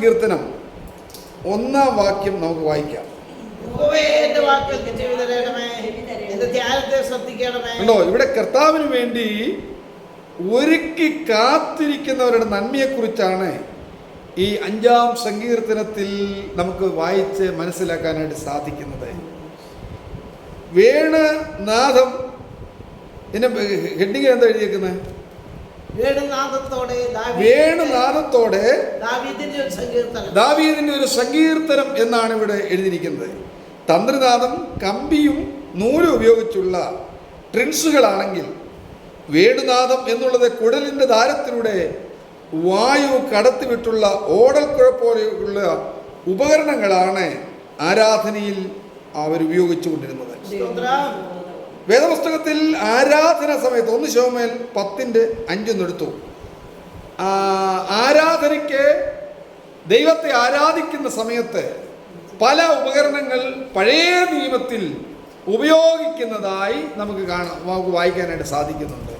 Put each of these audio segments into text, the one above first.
സങ്കീർത്തനം. ഒന്നാം വാക്യം നമുക്ക് വായിക്കാം. ഉണ്ടോ ഇവിടെ കർത്താവിന് വേണ്ടി ഒരുക്കി കാത്തിരിക്കുന്നവരുടെ നന്മയെക്കുറിച്ചാണ് ഈ അഞ്ചാം സങ്കീർത്തനത്തിൽ നമുക്ക് വായിച്ച് മനസ്സിലാക്കാനായിട്ട് സാധിക്കുന്നത്. വേണ് നാദം എന്നെ ഹെഡിങ് എന്താ എഴുതിയേക്കുന്നത് വേണുനാഥത്തോടെ ദാവീദിന്റെ- ഒരു സങ്കീർത്തനം. എന്നാണ് ഇവിടെ എഴുതിയിരിക്കുന്നത്. തന്ത്രിനാഥം കമ്പിയും നൂലും ഉപയോഗിച്ചുള്ള ട്രിൻസുകളാണെങ്കിൽ വേണുനാദം എന്നുള്ളത് കുടലിന്റെ ദാരത്തിലൂടെ വായു കടത്തിവിട്ടുള്ള ഓടൽക്കുഴ പോലെയുള്ള ഉപകരണങ്ങളാണ് ആരാധനയിൽ സ്തോത്രം. വേദപുസ്തകത്തിൽ ആരാധന സമയത്ത് ഒന്ന് ശോമേൽ പത്തിന്റെ അഞ്ചൊന്നെടുത്തു ആരാധനയ്ക്ക് ദൈവത്തെ ആരാധിക്കുന്ന സമയത്ത് പല ഉപകരണങ്ങൾ പഴയ നിയമത്തിൽ ഉപയോഗിക്കുന്നതായി നമുക്ക് കാണാം നമുക്ക് വായിക്കാനായിട്ട് സാധിക്കുന്നുണ്ട്.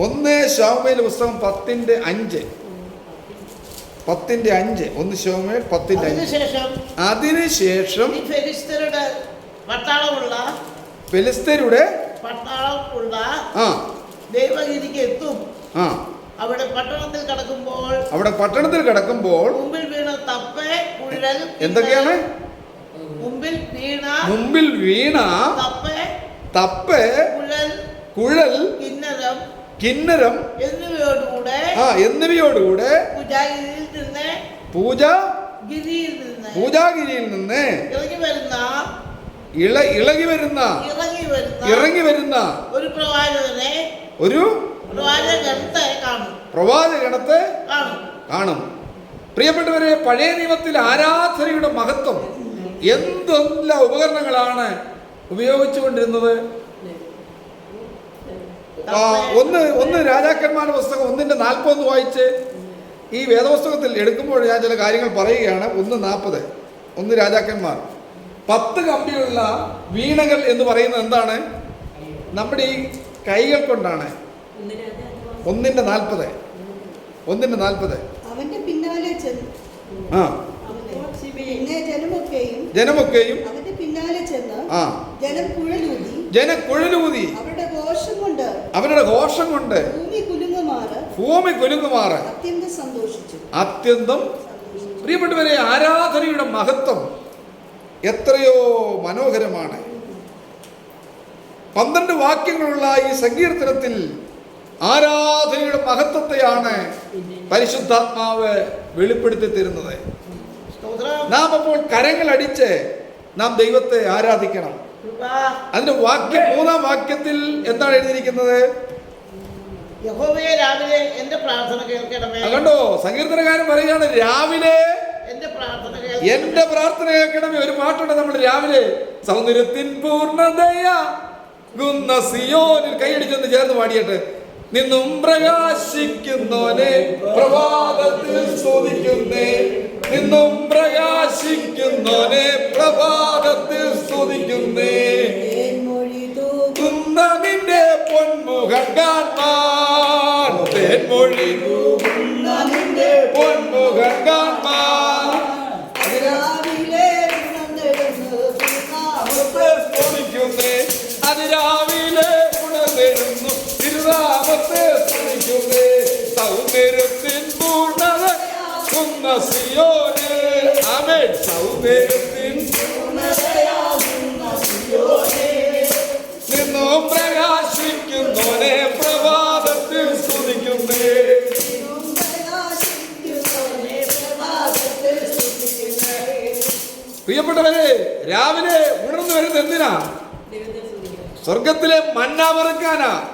ഒന്ന് ശോമേൽ പുസ്തകം പത്തിന്റെ അഞ്ച്. പത്തിന്റെ അഞ്ച്. ഒന്ന് ശോമേൽ പത്തിന്റെ അഞ്ച്. അതിനുശേഷം ഫെലിസ്തരുടെ പട്ടാളമുള്ള ഫെലിസ്തരുടെ പട്ടാളമുള്ള ആ. ദൈവഗിരിക്ക് എത്തും. ആ. അവിടെ പട്ടണത്തിൽ കടക്കുമ്പോൾ അവിടെ പട്ടണത്തിൽ കിടക്കുമ്പോൾ മുമ്പിൽ വീണ തപ്പേ കുഴൽ എന്തൊക്കെയാണ്? മുമ്പിൽ വീണ മുമ്പിൽ വീണ തപ്പേ തപ്പെ കുഴൽ കുഴൽ കിന്നരം കിന്നരം എന്നിവയോടുകൂടെ ആ എന്നിവയോടുകൂടെ പൂജാഗിരിയിൽ നിന്ന് പൂജ ഗിരിയിൽ നിന്ന് പൂജാഗിരിയിൽ നിന്ന് ഇറങ്ങി വരുന്ന ഇള ഇളകി വരുന്ന ഇറങ്ങി വരുന്ന ഒരു പ്രവാചകനെ ഒരു പ്രവാചകത്തെ കാണും. പ്രവാചകണത്തെ കാണും. പ്രിയപ്പെട്ടവരെ പഴയ നിയമത്തിൽ ആരാധനയുടെ മഹത്വം എന്തെല്ലാം ഉപകരണങ്ങളാണ് ഉപയോഗിച്ചുകൊണ്ടിരുന്നത്? ഒന്ന് ഒന്ന് രാജാക്കന്മാരുടെ പുസ്തകം ഒന്നിന്റെ നാൽപ്പത് വായിച്ച് ഈ വേദപുസ്തകത്തിൽ എടുക്കുമ്പോൾ ഞാൻ ചില കാര്യങ്ങൾ പറയുകയാണ്. ഒന്ന് നാൽപ്പത് ഒന്ന് രാജാക്കന്മാർ. പത്ത് കമ്പിയുള്ള വീണകൾ എന്ന് പറയുന്നത് എന്താണ്? നമ്മുടെ ഈ കൈകൾ കൊണ്ടാണ്. ഒന്നിന്റെ നാൽപ്പത്. ഒന്നിന്റെ നാൽപ്പത്. അവന്റെ പിന്നാലെ ആ. ജനമൊക്കെയും അവന്റെ പിന്നാലെ ചെന്ന് ആ. ജനം കുഴലൂതി ജന കുഴലൂതി അവരുടെ ഘോഷം കൊണ്ട് അവരുടെ ഘോഷം കൊണ്ട് ഭൂമി കുലുങ്ങുമാറ് ഭൂമി കുലുങ്ങുമാറ്. അത്യന്തം സന്തോഷിച്ചു. അത്യന്തം. പ്രിയപ്പെട്ടവരെ ആരാധനയുടെ മഹത്വം എത്രയോ മനോഹരമാണ്. പന്ത്രണ്ട് വാക്യങ്ങളുള്ള ഈ സങ്കീർത്തനത്തിൽ ആരാധനയുടെ മഹത്വത്തെയാണ് പരിശുദ്ധാത്മാവ് വെളിപ്പെടുത്തി തരുന്നത്. നാം അപ്പോൾ കരങ്ങൾ അടിച്ച് നാം ദൈവത്തെ ആരാധിക്കണം. അതിന്റെ വാക്യം മൂന്നാം വാക്യത്തിൽ എന്താണ് എഴുതിയിരിക്കുന്നത്? രാവിലെ എന്റെ പ്രാർത്ഥന കേൾക്കണമേ. കണ്ടോ? സങ്കീർത്തനകാരൻ പറയുകയാണ് രാവിലെ എന്റെ പ്രാർത്ഥന കേൾക്കണമേ. ഒരു പാട്ടുണ്ട് നമ്മൾ രാവിലെ. സൗന്ദര്യത്തിൻ പൂർണതയ ഗുന്ന സിയോനിൽ കൈയടിച്ചൊന്ന് ചേർന്ന് പാടിയിട്ട്. നിന്നും പ്രകാശിക്കുന്നോനെ പ്രഭാതത്തിൽ സ്തുതിക്കുന്നേ. നിന്നും പ്രകാശിക്കുന്നോനെ പ്രഭാതത്തിൽ സ്തുതിക്കുന്നേ. കുന്ന നിന്റെ പൊന്മുഖം കാണാൻ തേൻമൊഴി നിന്റെ പൊന്മുഖം കാണാൻ അതിരാവിലെ ഉണർന്നിരുന്നു. തിരുനാമത്തെ സ്തുതിക്കുന്നേ സൗന്ദര്യത്തിൻ പൂർണത കുന്ന സിയോനെ. ആമേൻ. സൗന്ദര്യത്തിൻ നിന്നും പ്രകാശിക്കുന്നോനെ പ്രഭാതത്തിൽ സ്തുതിക്കുന്നേ. പ്രിയപ്പെട്ടവരെ രാവിലെ ഉണർന്നു വരുന്നത് എന്തിനാ? സ്വർഗത്തിലെ മന്ന വെറുക്കാനാ?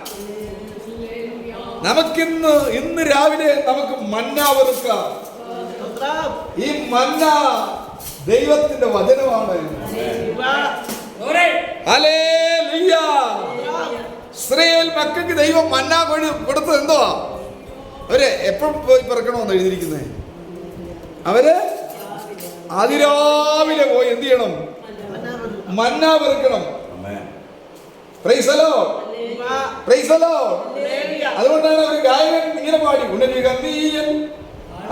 നമുക്കിന്ന് ഇന്ന് രാവിലെ നമുക്ക് മന്ന വെറുക്കാം. ഈ മന്ന ദൈവത്തിന്റെ വചനമാണ്. മക്കൾക്ക് ദൈവം മന്ന കൊടു- കൊടുത്തത് എന്തോ അവരെ എപ്പോഴും പോയി പിറക്കണമെന്ന് എഴുതിയിരിക്കുന്നത് അവർ അതിരാവിലെ പോയി എന്ത് ചെയ്യണം? മന്ന പെറുക്കണം അതുകൊണ്ടാണ് അവർ ഗായകൻ ഇങ്ങനെ പാടി. ഉണരുക നീയൻ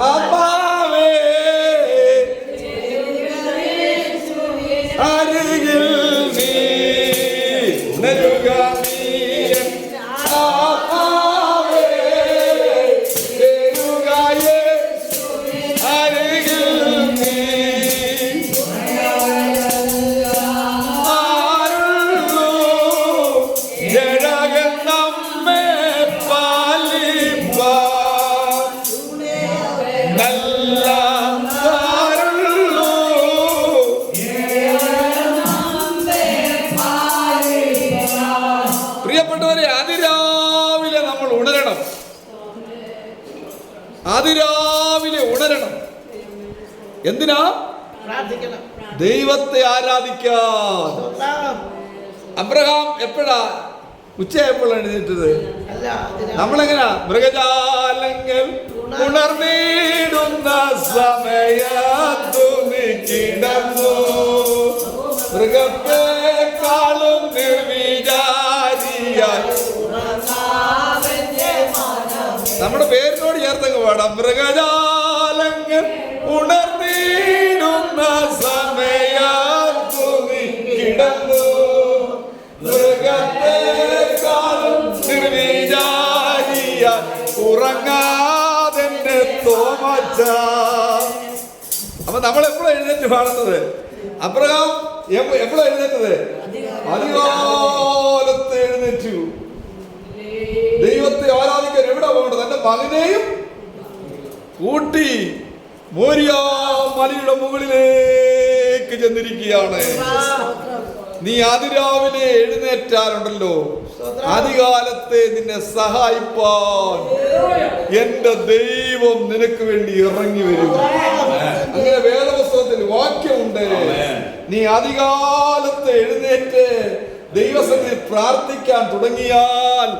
ആത്മാവേ എന്തിനാ? ദൈവത്തെ ആരാധിക്കാൻ അബ്രഹാം എപ്പോഴാ? ഉച്ചയായപ്പോഴാണ് എഴുന്നേറ്റത്? നമ്മളെങ്ങനാ? മൃഗജാലങ്ങൾ ഉണർന്നിടുന്ന സമയത്തു കിടന്നു. മൃഗത്തെക്കാളും നിർവിചാരിയ നമ്മുടെ പേരിനോട് ചേർത്തങ്ങ് പാടാം. മൃഗജാലങ്ങൾ എഴുന്നേറ്റ് പാടുന്നത്? അബ്രഹാം എപ്പോഴാണ് എഴുന്നേറ്റത്? അധികാലത്ത് എഴുന്നേറ്റു. ദൈവത്തെ ആരാധിക്കാൻ എവിടെ പോകേണ്ടത്? തന്റെ മകനെയും കൂട്ടി മലയുടെ മുകളിലേക്ക് ചെന്നിരിക്കുകയാണ്. നീ അതിരാവിലെ എഴുന്നേറ്റാലുണ്ടല്ലോ അധികാലത്തെ നിന്നെ സഹായിപ്പാൻ എന്റെ ദൈവം നിനക്ക് വേണ്ടി ഇറങ്ങി വരും. അങ്ങനെ വേദപുസ്തകത്തിൽ വാക്യമുണ്ട് നീ അധികാലത്ത് എഴുന്നേറ്റ് ദൈവസന്നിധി പ്രാർത്ഥിക്കാൻ തുടങ്ങിയാൽ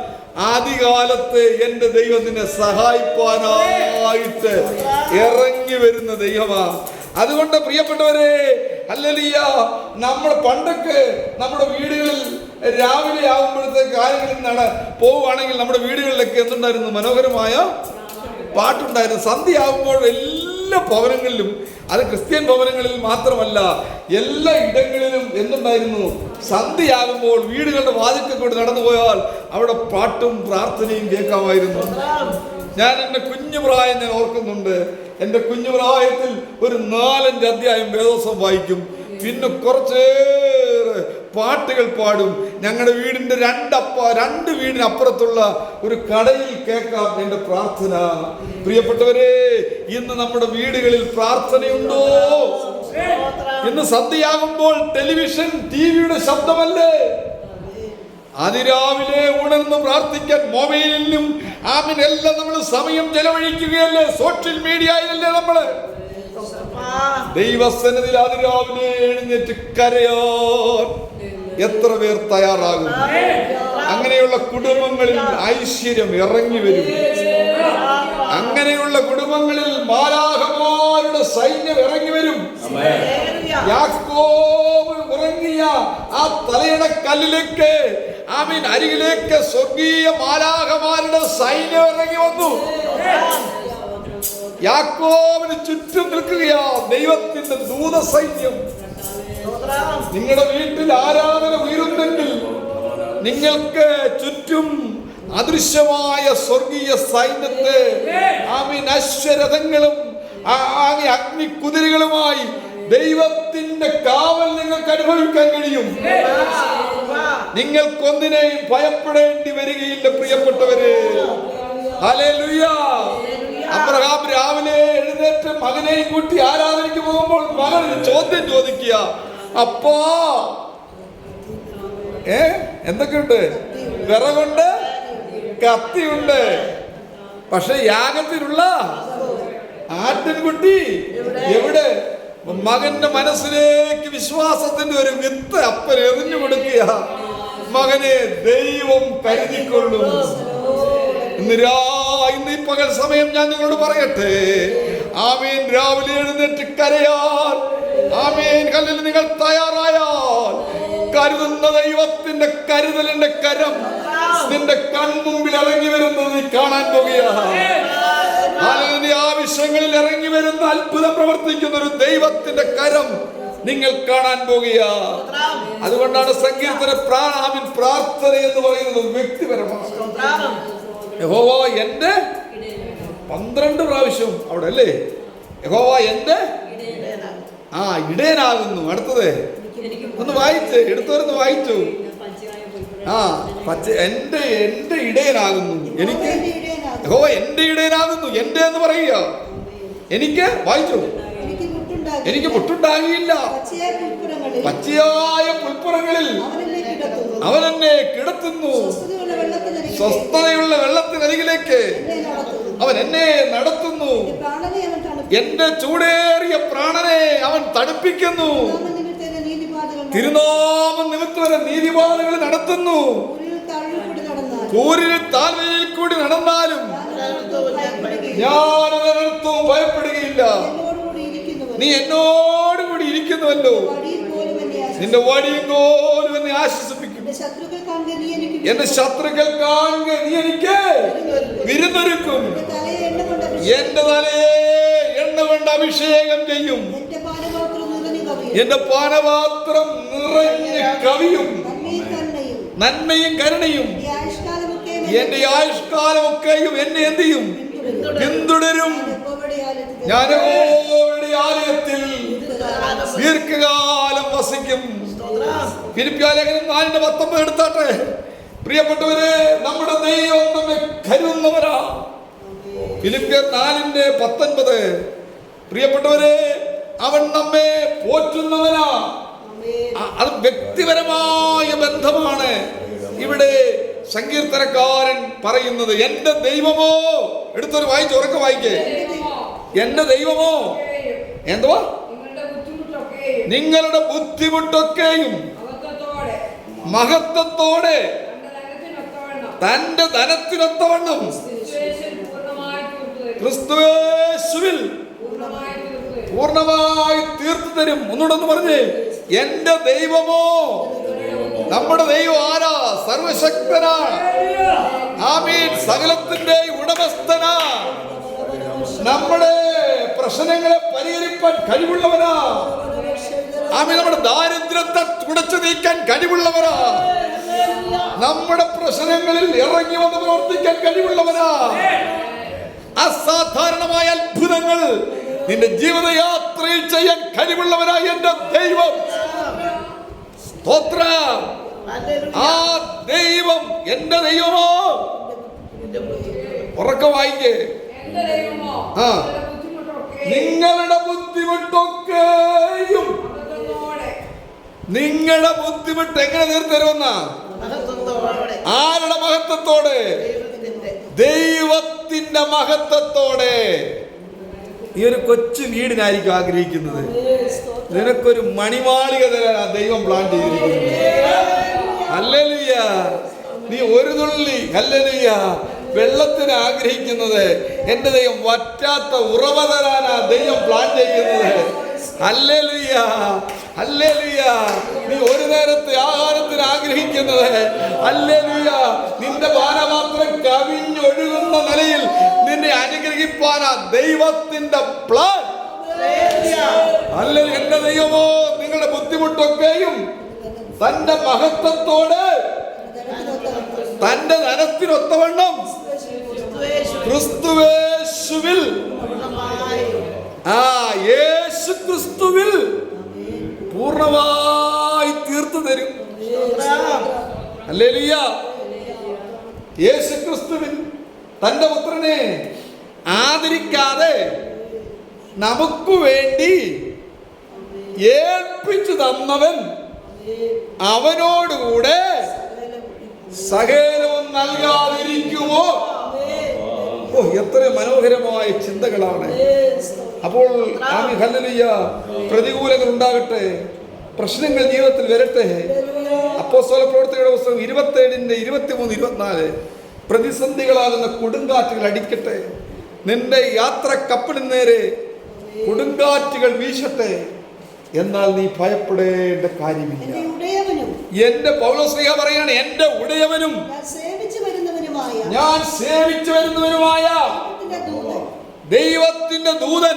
ആദ്യകാലത്ത് എന്റെ ദൈവത്തിനെ സഹായിപ്പാനായിട്ട് ഇറങ്ങി വരുന്ന ദൈവമാണ് അതുകൊണ്ട് പ്രിയപ്പെട്ടവരെ അല്ലലിയ നമ്മൾ പണ്ടൊക്കെ നമ്മുടെ വീടുകളിൽ രാവിലെ ആകുമ്പോഴത്തേക്ക് കാര്യങ്ങളിൽ നിന്നാണ് പോവുകയാണെങ്കിൽ നമ്മുടെ വീടുകളിലൊക്കെ എന്തുണ്ടായിരുന്നു? മനോഹരമായ പാട്ടുണ്ടായിരുന്നു. സന്ധ്യയാകുമ്പോൾ എല്ലാ ഭവനങ്ങളിലും അത് ക്രിസ്ത്യൻ ഭവനങ്ങളിൽ മാത്രമല്ല എല്ലാ ഇടങ്ങളിലും എന്തുണ്ടായിരുന്നു? സന്ധ്യയാകുമ്പോൾ വീടുകളുടെ വാതിൽക്കൽ കൂടി നടന്നു പോയാൽ അവിടെ പാട്ടും പ്രാർത്ഥനയും കേൾക്കാമായിരുന്നു. ഞാൻ എന്റെ കുഞ്ഞു പ്രായം ഞാൻ ഓർക്കുന്നുണ്ട്. എന്റെ കുഞ്ഞു പ്രായത്തിൽ ഒരു നാലഞ്ച് അധ്യായം വേദോസം വായിക്കും. പിന്നെ കുറച്ചേറെ പാട്ടുകൾ പാടും. ഞങ്ങളുടെ വീടിന്റെ രണ്ടപ്പ രണ്ട് വീടിനപ്പുറത്തുള്ള ഒരു കടയിൽ കേൾക്കാം എന്റെ പ്രാർത്ഥന. പ്രിയപ്പെട്ടവരെ ഇന്ന് നമ്മുടെ വീടുകളിൽ പ്രാർത്ഥനയുണ്ടോ? ഇന്ന് സദ്യയാകുമ്പോൾ ടെലിവിഷൻ ടിവിയുടെ ശബ്ദമല്ലേ? അതിരാവിലെ ഉണർന്ന് പ്രാർത്ഥിക്കാൻ മൊബൈലിലും ആമിനെല്ലാം നമ്മൾ സമയം ചെലവഴിക്കുകയല്ലേ? സോഷ്യൽ മീഡിയയിലല്ലേ നമ്മൾ ദൈവസന്നിധിയിൽ അതിരാവിലെ എഴുന്നേറ്റ് കരയാൻ എത്ര പേർ തയ്യാറാകും? അങ്ങനെയുള്ള കുടുംബങ്ങളിൽ ഐശ്വര്യം ഇറങ്ങി വരും. അങ്ങനെയുള്ള കുടുംബങ്ങളിൽ മാലാഹമാരുടെ സൈന്യം ഇറങ്ങി വരും. യാക്കോബ് ഉറങ്ങിയ ആ തലയുടെ കല്ലിലേക്ക് ആമീൻ അരികിലേക്ക് സ്വർഗീയ മാലാഹമാരുടെ സൈന്യം ഇറങ്ങി വന്നു. യാക്കോബിന് ചുറ്റും നിൽക്കുകയാ ദൈവത്തിന്റെ ദൂത സൈന്യം. നിങ്ങളുടെ വീട്ടിൽ ആരാധന ഉയരുന്നെങ്കിൽ നിങ്ങൾക്ക് ചുറ്റും അദൃശ്യമായ സ്വർഗീയ സൈന്യത്തെ ആമീൻ അശ്വരഥങ്ങളും ആ- അഗ്നി ദൈവത്തിന്റെ കാവൽ നിങ്ങൾക്ക് അനുഭവിക്കാൻ കഴിയും. നിങ്ങൾക്കൊന്നിനെയും ഭയപ്പെടേണ്ടി വരികയില്ല പ്രിയപ്പെട്ടവരെ. ഹല്ലേലൂയ. അബ്രഹാം രാവിലെ എഴുന്നേറ്റ് മകനെയും കൂട്ടി ആരാധനയ്ക്ക് പോകുമ്പോൾ മകൻ ചോദ്യം ചോദിക്കുക അപ്പോ ഏ എന്തൊക്കെയുണ്ട്? വിറകുണ്ട് കത്തിയുണ്ട്. പക്ഷെ യാഗത്തിലുള്ള ആട്ടിൻകുട്ടി എവിടെ? മകന്റെ മനസ്സിലേക്ക് വിശ്വാസത്തിന്റെ ഒരു വിത്ത് അപ്പൻ എറിഞ്ഞു കൊടുക്കുക. മകനെ ദൈവം കരുതിക്കൊള്ളും ഇന്ന് രാ ഇന്ന് ഈ പകൽ സമയം ഞാൻ നിങ്ങളോട് പറയട്ടെ. ആമീൻ. രാവിലെ എഴുന്നേറ്റ് കരയാൻ. ആമീൻ. കല്ലിൽ നിങ്ങൾ തയ്യാറായാൽ കരുതുന്ന ദൈവത്തിന്റെ കരുതലിന്റെ കരം നിന്റെ കൺമുമ്പിൽ ഇറങ്ങി വരുന്നത് നീ കാണാൻ പോകുകയാണ്. ആവശ്യങ്ങളിൽ ഇറങ്ങി വരുന്ന അത്ഭുതം പ്രവർത്തിക്കുന്ന ഒരു ദൈവത്തിന്റെ കരം നിങ്ങൾ കാണാൻ പോകുക അതുകൊണ്ടാണ് സങ്കീർത്തന പ്രാണാമിൻ പ്രാർത്ഥന എന്ന് പറയുന്നത് വ്യക്തിപരമാണ്. യഹോവ എന്റെ പന്ത്രണ്ട് പ്രാവശ്യം അവിടെ അല്ലേ? യഹോവ എന്റെ ആ ഇടയനാകുന്നു. അടുത്തത്. ഒന്ന് വായിച്ച് എടുത്തോരൊന്ന് വായിച്ചു. ആ പച്ച എന്റെ എന്റെ ഇടയനാകുന്നു. എനിക്ക്? യഹോവ എന്റെ ഇടയനാകുന്നു. എന്റെ എന്ന് പറയുക. എനിക്ക്? വായിച്ചു. എനിക്ക് മുട്ടുണ്ടാകിയില്ല പച്ചയായ പുൽപ്പുറങ്ങളിൽ അവൻ എന്നെ കിടത്തുന്നു. സ്വസ്ഥതയുള്ള വെള്ളത്തിനരികിലേക്ക്. അവൻ എന്നെ നടത്തുന്നു. എന്റെ ചൂടേറിയ പ്രാണനെ അവൻ തണുപ്പിക്കുന്നു. തിരുനാമം നിമിത്തവരെ നീതിപാതകൾ നടത്തുന്നു. താഴ്വയിൽ കൂരിൽ താഴ്വരയിൽ കൂടി നടന്നാലും ഞാൻ ഒരിടത്തും ഭയപ്പെടുകയില്ല. നീ എന്നോടുകൂടി ഇരിക്കുന്നുവല്ലോ. നിന്റെ വടിയും കോലും എന്നെ ആശ്വസിപ്പിക്കും. എന്റെ ശത്രുക്കൾ കാണുക നീ എനിക്ക് വിരുന്നൊരുക്കും. എന്റെ തലയെ എണ്ണ കൊണ്ട് അഭിഷേകം ചെയ്യും. എന്റെ പാനപാത്രം നിറഞ്ഞു കവിയും. നന്മയും കരുണയും. എന്റെ ആയുഷ്കാലമൊക്കെയും എന്നെ എന്ത് ചെയ്യും? പിന്തുടരും. ഞാൻ ആലയത്തിൽ ദീർഘകാലം വസിക്കും. ഫിലിപ്പിയാലേഖനം നാലിന്റെ പത്തൊമ്പത് എടുത്താട്ടെ? പ്രിയപ്പെട്ടവരെ നമ്മുടെ ദൈവം നമ്മെ കരുതുന്നവരാ. ഫിലിപ്പിയർ നാലിന്റെ പത്തൊൻപത്. പ്രിയപ്പെട്ടവരെ അവൻ നമ്മെ പോറ്റുന്നവനാ. അത് വ്യക്തിപരമായ ബന്ധമാണ്. ഇവിടെ സങ്കീർത്തനക്കാരൻ പറയുന്നത് എന്റെ ദൈവമോ? എടുത്തൊരു വായിച്ച് ഉറക്കം വായിക്കേ. എന്റെ ദൈവമോ? എന്തുവാ? നിങ്ങളുടെ ബുദ്ധിമുട്ടൊക്കെയും മഹത്വത്തോടെ തന്റെ ധനത്തിനൊത്തവണ്ണം ക്രിസ്തുവേശുവിൽ പൂർണമായി തീർത്തു തരും തീർത്തു തരും ഒന്നുകൂടെ പറഞ്ഞു. എന്റെ ദൈവമോ നമ്മുടെ ദൈവം ആരാ? സർവശക്തനാണ് ആമീൻ. സകലത്തിന്റെ ഉടമസ്ഥനാ. നമ്മുടെ പ്രശ്നങ്ങളെ പരിഹരിപ്പാൻ കഴിവുള്ളവനാ. ആമീൻ നമ്മുടെ ദാരിദ്ര്യത്തെ തുടച്ചു നീക്കാൻ കഴിവുള്ളവരാ. നമ്മുടെ പ്രശ്നങ്ങളിൽ ഇറങ്ങി വന്ന് പ്രവർത്തിക്കാൻ കഴിവുള്ളവരാ. അസാധാരണമായ അത്ഭുതങ്ങൾ നിന്റെ ജീവിതയാത്രയിൽ ചെയ്യാൻ കഴിവുള്ളവരാ എന്റെ ദൈവം. സ്തോത്രം. ആ ദൈവം എന്റെ ദൈവമോ? ഉറക്ക വായിക്കേ. നിങ്ങളുടെ ബുദ്ധിമുട്ടൊക്കെ. നിങ്ങളുടെ ബുദ്ധിമുട്ട് എങ്ങനെ തീർത്തരുമെന്ന ആരുടെ മഹത്വത്തോടെ? ദൈവത്തിന്റെ മഹത്വത്തോടെ. ഈ ഒരു കൊച്ചു വീടിനായിരിക്കും ആഗ്രഹിക്കുന്നത്. നിനക്കൊരു മണിമാളിക തരാൻ ആ ദൈവം പ്ലാൻ ചെയ്തിരിക്കുന്നത് അല്ലലിയ നീ ഒരു തുള്ളി അല്ലലിയ വെള്ളത്തിന് ആഗ്രഹിക്കുന്നത് എന്റെ ദൈവം വറ്റാത്ത ഉറവ തരാനാ ദൈവം പ്ലാൻ ചെയ്യുന്നത്. നീ ഒരു നേരത്തെ ആഹാരത്തിന് ആഗ്രഹിക്കുന്നത് നിന്റെ പാനപാത്രം കവിഞ്ഞൊഴുകുന്ന നിലയിൽ നിന്നെ അനുഗ്രഹിപ്പാനാ ദൈവത്തിന്റെ പ്ലാൻ അല്ല എന്റെ ദൈവമോ നിങ്ങളുടെ ബുദ്ധിമുട്ടൊക്കെയും തന്റെ മഹത്വത്തോട് തന്റെ ധനത്തിനൊത്തവണ്ണം ക്രിസ്തുവേശുവിൽ ആ യേശു ക്രിസ്തുവിൽ പൂർണമായി തീർത്തു തരും. അല്ലേലിയ യേശു ക്രിസ്തുവിൽ തന്റെ പുത്രനെ ആദരിക്കാതെ നമുക്ക് വേണ്ടി ഏൽപ്പിച്ചു തന്നവൻ അവനോടുകൂടെ സകലവും നൽകാതിരിക്കുമോ? ഓ എത്ര മനോഹരമായ ചിന്തകളാണ്. അപ്പോൾ പ്രതികൂലങ്ങൾ ഉണ്ടാകട്ടെ പ്രശ്നങ്ങൾ ജീവിതത്തിൽ വരട്ടെ. അപ്പോ അപ്പോസ്തല പ്രവർത്തകരുടെ പുസ്തകം ഇരുപത്തി മൂന്ന് ഇരുപത്തിനാല്. പ്രതിസന്ധികളാകുന്ന കൊടുങ്കാറ്റുകൾ അടിക്കട്ടെ. നിന്റെ യാത്ര കപ്പലിന് നേരെ കൊടുങ്കാറ്റുകൾ വീശട്ടെ. എന്നാൽ നീ ഭയപ്പെടേണ്ട കാര്യമില്ല. എന്റെ പൗലോസ്ലിഹ പറയാണ് എന്റെ ഉടയവനും ഞാൻ സേവിച്ചു വരുന്നവരുമായ ഞാൻ സേവിച്ചു വരുന്നവനുമായ ദൈവത്തിന്റെ ദൂതൻ.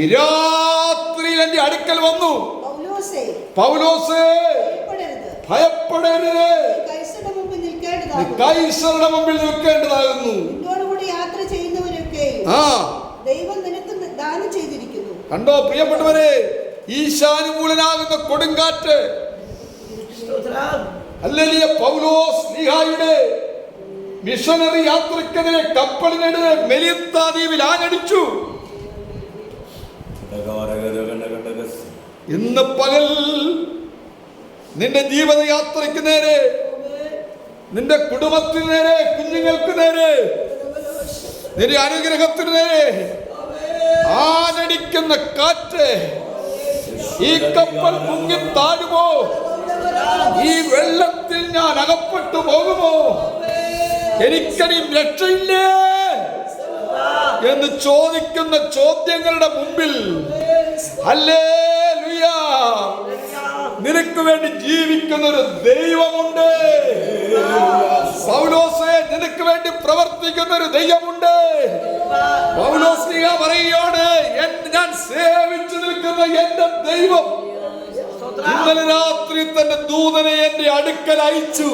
ഈ രാത്രിയിൽ എന്റെ അടുക്കൽ വന്നു. പൗലോസേ പൗലോസേ ഭയപ്പെടരുത്. മുമ്പിൽ നിൽക്കേണ്ടതായിരുന്നു ആ. ദൈവം നിനക്ക് ദാനം ചെയ്തിരിക്കുന്നു. കണ്ടോ പ്രിയപ്പെട്ടവരെ ഈശാനുകൂലനാകുന്ന കൊടുങ്കാറ്റ്. അല്ലെങ്കിൽ പൗലോസ് ലീഹായുടെ മിഷനറി യാത്രക്കെതിരെ കപ്പലിനെതിരെ ദ്വീപിൽ ആഞ്ഞടിച്ചു. ഇന്ന് പകൽ നിന്റെ ജീവിതയാത്രയ്ക്ക് നേരെ നിന്റെ കുടുംബത്തിന് നേരെ കുഞ്ഞുങ്ങൾക്ക് നേരെ നിന്റെ അനുഗ്രഹത്തിന് നേരെ ആനടിക്കുന്ന കാറ്റ് ഈ കപ്പൽ മുങ്ങി താഴുമോ? ഈ വെള്ളത്തിൽ ഞാൻ അകപ്പെട്ടു പോകുമോ? എനിക്കറിയും രക്ഷയില്ലേ? എന്ന് ചോദിക്കുന്ന ചോദ്യങ്ങളുടെ മുമ്പിൽ അല്ലേ നിനക്ക് വേണ്ടി ജീവിക്കുന്ന ഒരു ദൈവമുണ്ട് നിനക്ക് വേണ്ടി പ്രവർത്തിക്കുന്ന ഒരു ദൈവമുണ്ട് പറയുകയാണ് ഞാൻ സേവിച്ചു നിൽക്കുന്ന എന്റെ ദൈവം ഇന്നലെ രാത്രി തന്റെ ദൂതനെ എന്റെ അടുക്കൽ അയച്ചു.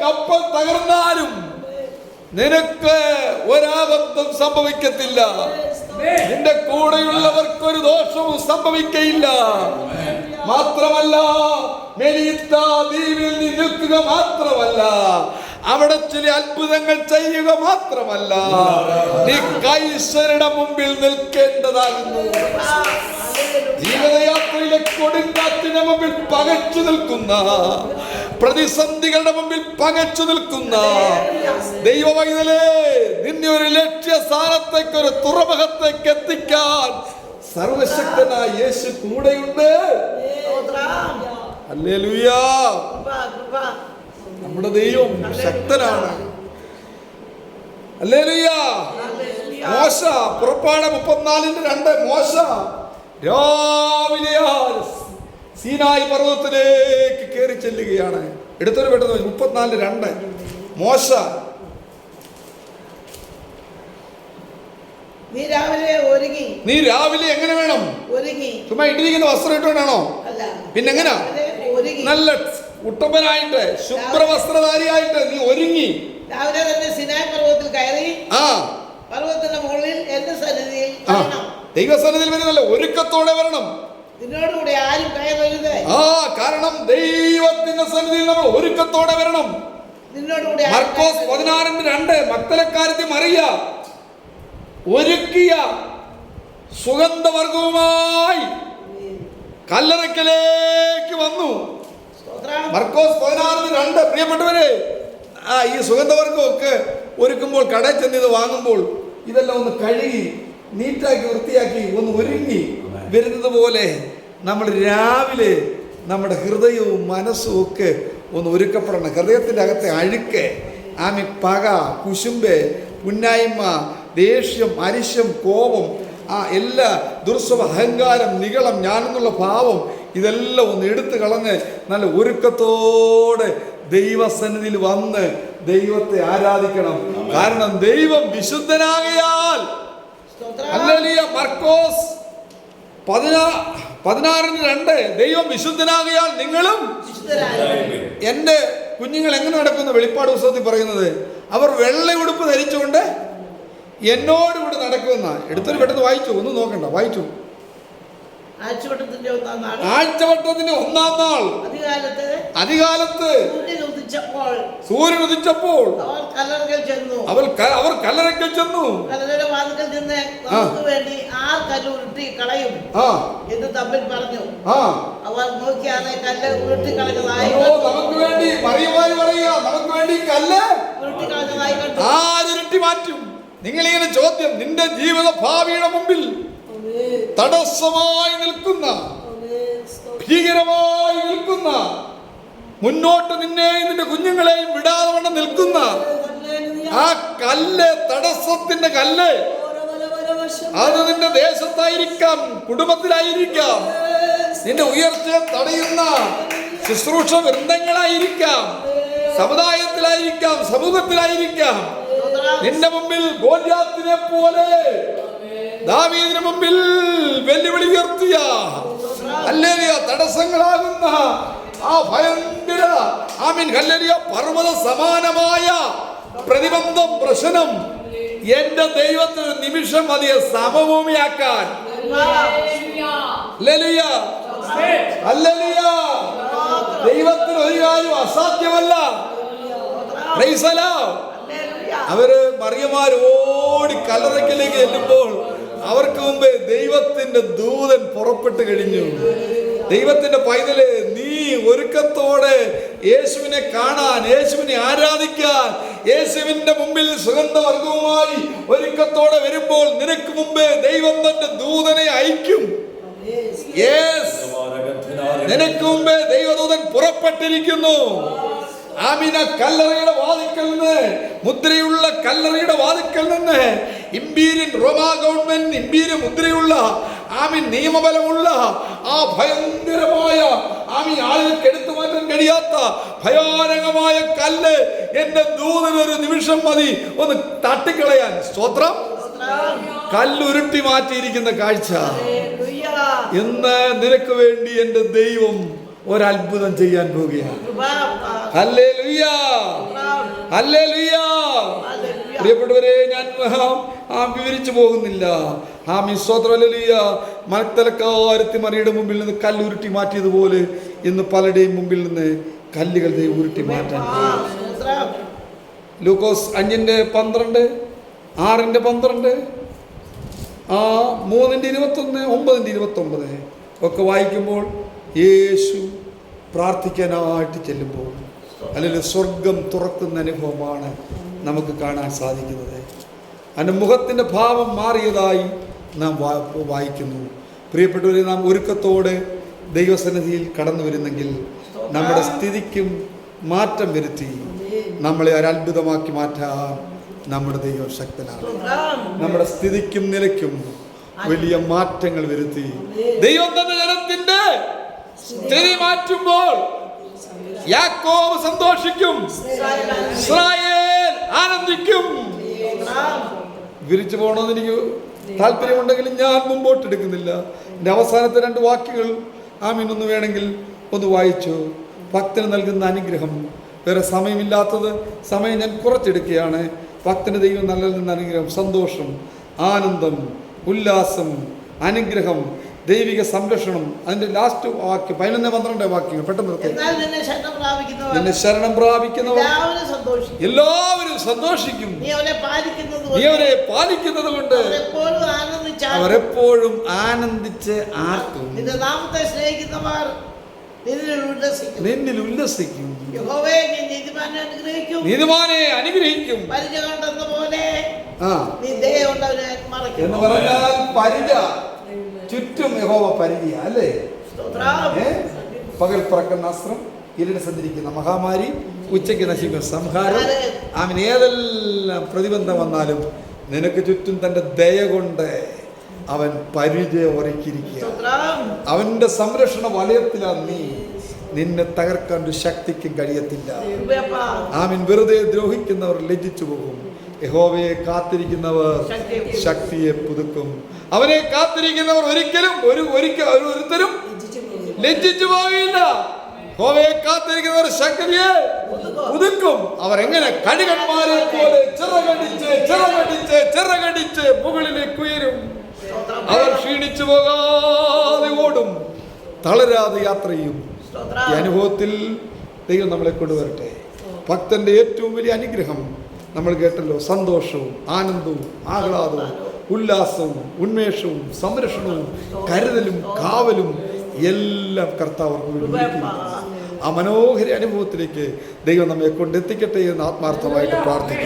കപ്പൽ തകർന്നാലും നിനക്ക് ഒരാപത്തും സംഭവിക്കത്തില്ല. നിന്റെ കൂടെയുള്ളവർക്ക് ഒരു ദോഷവും സംഭവിക്കയില്ല. മാത്രമല്ല മെലിത്ത ദ്വീപിൽ നിൽക്കുക മാത്രമല്ല അവിടെ ചില അത്ഭുതങ്ങൾ ചെയ്യുക മാത്രമല്ല നീ കൈസരുടെ മുമ്പിൽ നിൽക്കേണ്ടതായിരുന്നു ജീവിതയാത്രയിലെ കൊടുങ്കാറ്റിന്റെ മുമ്പിൽ പകച്ചു നിൽക്കുന്ന പ്രതിസന്ധികളുടെ മുമ്പിൽ പകച്ചു നിൽക്കുന്ന ദൈവവൈതലേ നിന്നെ ഒരു ലക്ഷ്യ സ്ഥാനത്തേക്ക് ഒരു തുറമുഖത്തേക്ക് എത്തിക്കാൻ സർവശക്തനായ യേശു കൂടെയുണ്ട്. അല്ലേ നമ്മുടെ ദൈവം ശക്തനാണ്. അല്ലേ മോശ പുറപ്പാട് മുപ്പത്തിനാലിന്റെ രണ്ട് മോശ. രാവിലെ സീനായി പർവതത്തിലേക്ക് കയറി ചെല്ലുകയാണ്. എടുത്തൊരു പെട്ടെന്ന് മുപ്പത്തിനാലിന് രണ്ട് മോശ. നീ രാവിലെ ഒരുങ്ങി. നീ രാവിലെ എങ്ങനെ വേണം? ഒരുങ്ങി. ചുമ്മാ ഇട്ടിരിക്കുന്ന വസ്ത്രം ഇട്ടുകൊണ്ടാണോ? പിന്നെ എങ്ങനെ? നല്ല ഉട്ടപ്പനായിട്ട് ശുഭ്രവസ്ത്രധാരിയായിട്ട് നീ ഒരുങ്ങി. രാവിലെ തന്നെ സിനായ് പർവതത്തിൽ കയറി. ആ. പർവതത്തിന്റെ മുകളിൽ എന്റെ സന്നിധിയിൽ ദൈവസന്നിധിയിൽ വരുന്നല്ല ഒരുക്കത്തോടെ വരണം. നിന്നോടുകൂടി ആരും കയറരുത് ആ കാരണം ദൈവത്തിന്റെ സന്നിധിയിൽ നമ്മൾ ഒരുക്കത്തോടെ വരണം. നിന്നോടുകൂടി മർക്കോസ്. പതിനാറിന്റെ രണ്ട് മക്കളെക്കാരത്തെ മറിയ. ഒരുക്കിയ സുഗന്ധവർഗവുമായി കല്ലറയ്ക്കലേക്ക് വന്നു. മർക്കോസ് പതിനാറിന് രണ്ട്. പ്രിയപ്പെട്ടവരെ ആ ഈ സുഗന്ധവർഗമൊക്കെ ഒരുക്കുമ്പോൾ കടയിൽ ചെന്ന് ഇത് വാങ്ങുമ്പോൾ ഇതെല്ലാം ഒന്ന് കഴുകി നീറ്റാക്കി വൃത്തിയാക്കി ഒന്ന് ഒരുങ്ങി. വരുന്നത് പോലെ നമ്മൾ രാവിലെ നമ്മുടെ ഹൃദയവും മനസ്സും ഒക്കെ ഒന്ന് ഒരുക്കപ്പെടണം. ഹൃദയത്തിന്റെ അകത്തെ അഴുക്ക് ആമി പക കുശുമ്പ് പുന്നായ്മ ദേഷ്യം അരിശ്യം കോപം ആ എല്ലാ ദുർസ്വഭ അഹങ്കാരം നികളം ഞാനെന്നുള്ള ഭാവം ഇതെല്ലാം ഒന്ന് എടുത്തു കളഞ്ഞ് നല്ല ഒരുക്കത്തോടെ ദൈവസന്നിധിയിൽ വന്ന് ദൈവത്തെ ആരാധിക്കണം. കാരണം ദൈവം വിശുദ്ധനാകയാൽ മർക്കോസ് പതിനാ പതിനാറിന് രണ്ട് ദൈവം വിശുദ്ധനാകയാൽ നിങ്ങളും എന്റെ എന്റെ കുഞ്ഞുങ്ങൾ എങ്ങനെ നടക്കുന്ന? വെളിപ്പാട് പുസ്തകത്തിൽ പറയുന്നത് അവർ വെള്ള ഉടുപ്പ് ധരിച്ചുകൊണ്ട് എന്നോട് കൂടി നടക്കുമെന്ന. എടുത്തൊരു പെട്ടെന്ന് വായിച്ചു? ഒന്നും നോക്കണ്ട വായിച്ചു? ആഴ്ചവട്ടത്തിന്റെ ഒന്നാം നാൾ. ആഴ്ചവട്ടത്തിന്റെ ഒന്നാം നാൾ. അധികാലത്ത് അധികാലത്ത് സൂര്യൻ ഉദിച്ചപ്പോൾ സൂര്യൻ ഉദിച്ചപ്പോൾ അവർ കല്ലറകൾ ചെന്നു. അവർ ക- അവർ കല്ലറയ്ക്കൽ ചെന്നു. കല്ലറയുടെ വാതിൽക്കൽ നിന്ന് നമുക്ക് വേണ്ടി ആർ കല്ല് ഉരുട്ടി കളയും എന്ന് തമ്മിൽ പറഞ്ഞു. ആ. അവർ നോക്കിയാണ് കല്ല് ഉരുട്ടി കളഞ്ഞതായി നമുക്ക് വേണ്ടി മറിയുവാൻ പറയുക. നമുക്ക് വേണ്ടി കല്ല് ഉരുട്ടി കളഞ്ഞതായി കണ്ടു. ഉരുട്ടി മാറ്റും. നിങ്ങളിങ്ങനെ ചോദ്യം നിന്റെ ജീവിത ഭാവിയുടെ മുമ്പിൽ തടസ്സമായി നിൽക്കുന്ന ഭീകരമായി നിൽക്കുന്ന മുന്നോട്ട് നിന്നെയും നിന്റെ കുഞ്ഞുങ്ങളെയും വിടാതെ വണ്ണം നിൽക്കുന്ന ആ കല്ല് തടസ്സത്തിന്റെ കല്ല് അത് നിന്റെ ദേശത്തായിരിക്കാം കുടുംബത്തിലായിരിക്കാം. നിന്റെ ഉയർച്ചയെ തടയുന്ന ശുശ്രൂഷ വൃന്ദങ്ങളായിരിക്കാം സമുദായത്തിലായിരിക്കാം സമൂഹത്തിലായിരിക്കാം. നിന്റെ മുമ്പിൽ ഗോല്യാത്തിനെ പോലെ ദാവീദിന് മുമ്പിൽ വെല്ലുവിളി ഉയർത്തിയ അല്ലേലിയ തടസ്സങ്ങളാകുന്ന ആ ഭയങ്കര ആമീൻ ഹല്ലേലിയ പർവത സമാനമായ പ്രതിബന്ധം പ്രശ്നം എന്റെ ദൈവത്തിന് നിമിഷം മതിയെ സമഭൂമിയാക്കാൻ. ദൈവത്തിന് ഒരു കാര്യം അസാധ്യമല്ല. അവർ മറിയമാർ ഓടി കല്ലറയ്ക്കലേക്ക് ചെല്ലുമ്പോൾ അവർക്ക് മുമ്പേ ദൈവത്തിന്റെ ദൂതൻ പുറപ്പെട്ടു കഴിഞ്ഞു. ദൈവത്തിന്റെ പൈതൽ നീ ഒരുക്കത്തോടെ യേശുവിനെ കാണാൻ യേശുവിനെ ആരാധിക്കാൻ യേശുവിന്റെ മുമ്പിൽ സുഗന്ധവർഗവുമായി ഒരുക്കത്തോടെ വരുമ്പോൾ നിനക്ക് മുമ്പേ ദൈവം തന്റെ ദൂതനെ അയക്കും. നിനക്ക് മുമ്പേ ദൈവദൂതൻ പുറപ്പെട്ടിരിക്കുന്നു. ആമിന കല്ലറയുടെ വാതിക്കൽ നിന്ന് മുദ്രയുള്ള കല്ലറയുടെ വാതിക്കൽ നിന്ന് ഇമ്പീരിയൻ റോമാ ഗവൺമെന്റ് ഇമ്പീരിയൻ മുദ്രയുള്ള ആമി നിയമബലമുള്ള ആ ഭയങ്കരമായ ആമി ആളുകൾക്ക് എടുത്തു മാറ്റാൻ കഴിയാത്ത ഭയാനകമായ കല്ല് എന്റെ ദൂതനൊരു നിമിഷം മതി. ഒന്ന് തട്ടിക്കളയാൻ. സ്തോത്രം. കല്ലുരുട്ടി മാറ്റിയിരിക്കുന്ന കാഴ്ച. ഇന്ന് നിനക്ക് വേണ്ടി എന്റെ ദൈവം ഒരത്ഭുതം ചെയ്യാൻ പോവുകയാണ്. അല്ലേ ലുയ്യ അല്ലേ ഹല്ലേലൂയ. പ്രിയപ്പെട്ടവരെ ഞാൻ ആ- ആ വിവരിച്ചു പോകുന്നില്ല. ആ മിസ്വത്രലിയ മലത്തലക്കാരത്തി മറിയുടെ മുമ്പിൽ നിന്ന് കല്ലുരുട്ടി മാറ്റിയതുപോലെ ഇന്ന് പലരുടെയും മുമ്പിൽ നിന്ന് കല്ലുകൾ ഉരുട്ടി മാറ്റാൻ. ലൂക്കോസ് അഞ്ചിന്റെ പന്ത്രണ്ട് ആറിന്റെ പന്ത്രണ്ട് ആ മൂന്നിന്റെ ഇരുപത്തൊന്ന് ഒമ്പതിന്റെ ഇരുപത്തൊമ്പത് ഒക്കെ വായിക്കുമ്പോൾ യേശു പ്രാർത്ഥിക്കാനായിട്ട് ചെല്ലുമ്പോൾ അല്ലെങ്കിൽ സ്വർഗം തുറക്കുന്ന അനുഭവമാണ് നമുക്ക് കാണാൻ സാധിക്കുന്നത്. അതിന്റെ മുഖത്തിന്റെ ഭാവം മാറിയതായി നാം വായിക്കുന്നു. പ്രിയപ്പെട്ടവരെ നാം ഒരുക്കത്തോടെ ദൈവസന്നിധിയിൽ കടന്നു വരുന്നെങ്കിൽ നമ്മുടെ സ്ഥിതിക്കും മാറ്റം വരുത്തി നമ്മളെ ഒരത്ഭുതമാക്കി മാറ്റാൻ നമ്മുടെ ദൈവം ശക്തനാണ്. നമ്മുടെ സ്ഥിതിക്കും നിലയ്ക്കും വലിയ മാറ്റങ്ങൾ വരുത്തി ദൈവം തന്ന ജനത്തിന്റെ സ്ഥിതി മാറ്റുമ്പോൾ സന്തോഷിക്കും. ഇസ്രായേൽ ആനന്ദിക്കും. വിരിച്ചു പോകണമെന്ന് എനിക്ക് താല്പര്യമുണ്ടെങ്കിലും ഞാൻ മുമ്പോട്ട് എടുക്കുന്നില്ല എന്റെ അവസാനത്തെ രണ്ട് വാക്യങ്ങൾ ആമീൻ ഒന്ന് വേണമെങ്കിൽ ഒന്ന് വായിച്ചു. ഭക്തന് നൽകുന്ന അനുഗ്രഹം. വേറെ സമയമില്ലാത്തത് സമയം ഞാൻ കുറച്ചെടുക്കുകയാണ്. ഭക്തന് ദൈവം നൽകുന്ന അനുഗ്രഹം സന്തോഷം ആനന്ദം ഉല്ലാസം അനുഗ്രഹം. ദൈവിക സംരക്ഷണം. അതിന്റെ ലാസ്റ്റ് വാക്യം പതിനൊന്ന് പന്ത്രണ്ട് വാക്യങ്ങൾ. പെട്ടെന്ന് നിന്നെ ശരണം പ്രാപിക്കുന്നവർ എല്ലാവരും സന്തോഷിക്കും. നീ അവരെ പാലിക്കുന്നത് കൊണ്ട് അവരെപ്പോഴും ആനന്ദിച്ച് ആർക്കും നിന്റെ നാമത്തെ സ്നേഹിക്കുന്നവർ നിന്നിൽ ഉല്ലസിക്കും. നീതിമാനെ അനുഗ്രഹിക്കും. എന്ന് പറഞ്ഞാൽ പരിച ചുറ്റും യഹോവ പരിചയ അല്ലേ? പകൽ പറക്കുന്ന അസ്ത്രം ഇരുട് സഞ്ചരിക്കുന്ന മഹാമാരി ഉച്ചയ്ക്ക് നശിക്കുന്ന സംഹാരം. അവൻ ഏതെല്ലാം പ്രതിബന്ധം വന്നാലും നിനക്ക് ചുറ്റും തന്റെ ദയ കൊണ്ട് അവൻ പരിചയം ഒരുക്കിയിരിക്കുക അവന്റെ അവന്റെ സംരക്ഷണ വലയത്തിലാണ് നീ നിന്നെ തകർക്കാൻ ഒരു ശക്തിക്കും കഴിയത്തില്ല. ആമിൻ. വെറുതെ ദ്രോഹിക്കുന്നവർ ലജ്ജിച്ചു പോകും. യഹോവയെ കാത്തിരിക്കുന്നവർ ശക്തിയെ പുതുക്കും. അവനെ കാത്തിരിക്കുന്നവർ ഒരിക്കലും ഒരു ഒരിക്കൽ ഒരു- ഒരുത്തരും ലജ്ജിച്ചു പോകില്ല. യഹോവയെ കാത്തിരിക്കുന്നവർ ശക്തിയെ പുതുക്കും. അവർ എങ്ങനെ കഴുകന്മാരെ പോലെ ചിറകടിച്ച് ചിറകടിച്ച് ചിറകടിച്ച് മുകളിലേക്ക് ഉയരും. അവർ ക്ഷീണിച്ചു പോകാതെ ഓടും. തളരാതെ യാത്ര ചെയ്യും. ഈ അനുഭവത്തിൽ ദൈവം നമ്മളെ കൊണ്ടുവരട്ടെ. ഭക്തന്റെ ഏറ്റവും വലിയ അനുഗ്രഹം നമ്മൾ കേട്ടല്ലോ. സന്തോഷവും ആനന്ദവും ആഹ്ലാദവും ഉല്ലാസവും ഉന്മേഷവും സംരക്ഷണവും കരുതലും കാവലും എല്ലാം കർത്താവ്. ആ മനോഹര അനുഭവത്തിലേക്ക് ദൈവം നമ്മെ കൊണ്ടെത്തിക്കട്ടെ എന്ന് ആത്മാർത്ഥമായിട്ട് പ്രാർത്ഥിക്കും